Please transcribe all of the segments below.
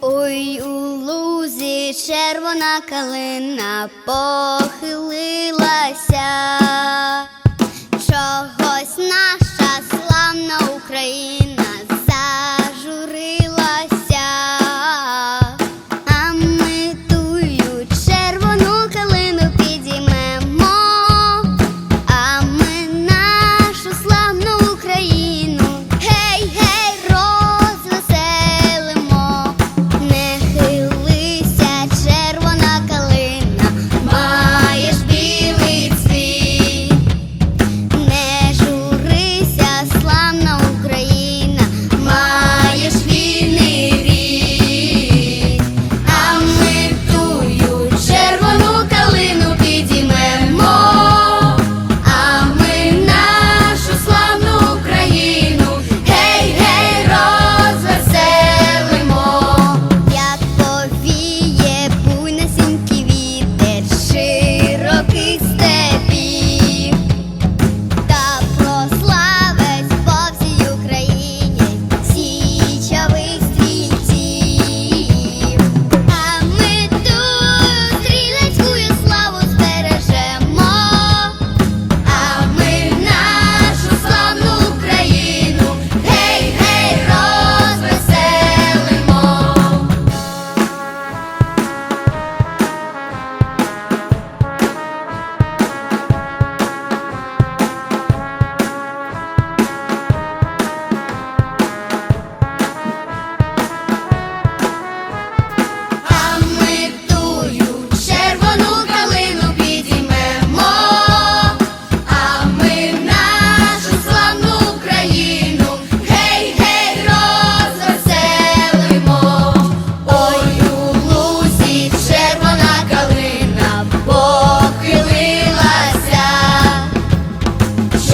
Ой, у лузі червона калина похилилася. piece that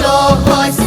your voice.